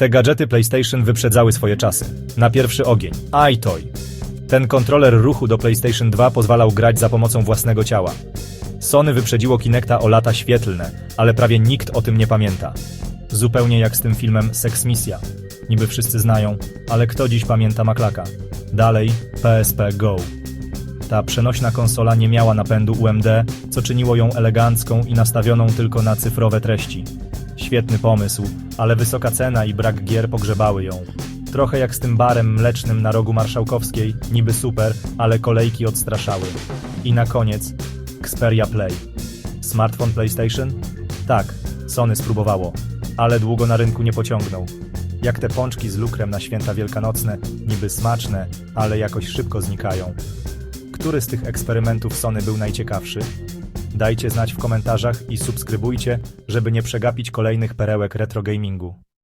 Te gadżety PlayStation wyprzedzały swoje czasy. Na pierwszy ogień. iToy. Ten kontroler ruchu do PlayStation 2 pozwalał grać za pomocą własnego ciała. Sony wyprzedziło Kinecta o lata świetlne, ale prawie nikt o tym nie pamięta. Zupełnie jak z tym filmem Sex Misja. Niby wszyscy znają, ale kto dziś pamięta Maklaka? Dalej PSP Go. Ta przenośna konsola nie miała napędu UMD, co czyniło ją elegancką i nastawioną tylko na cyfrowe treści. Świetny pomysł, ale wysoka cena i brak gier pogrzebały ją. Trochę jak z tym barem mlecznym na rogu Marszałkowskiej, niby super, ale kolejki odstraszały. I na koniec Xperia Play. Smartfon PlayStation? Tak, Sony spróbowało, ale długo na rynku nie pociągnął. Jak te pączki z lukrem na święta wielkanocne, niby smaczne, ale jakoś szybko znikają. Który z tych eksperymentów Sony był najciekawszy? Dajcie znać w komentarzach i subskrybujcie, żeby nie przegapić kolejnych perełek retro gamingu.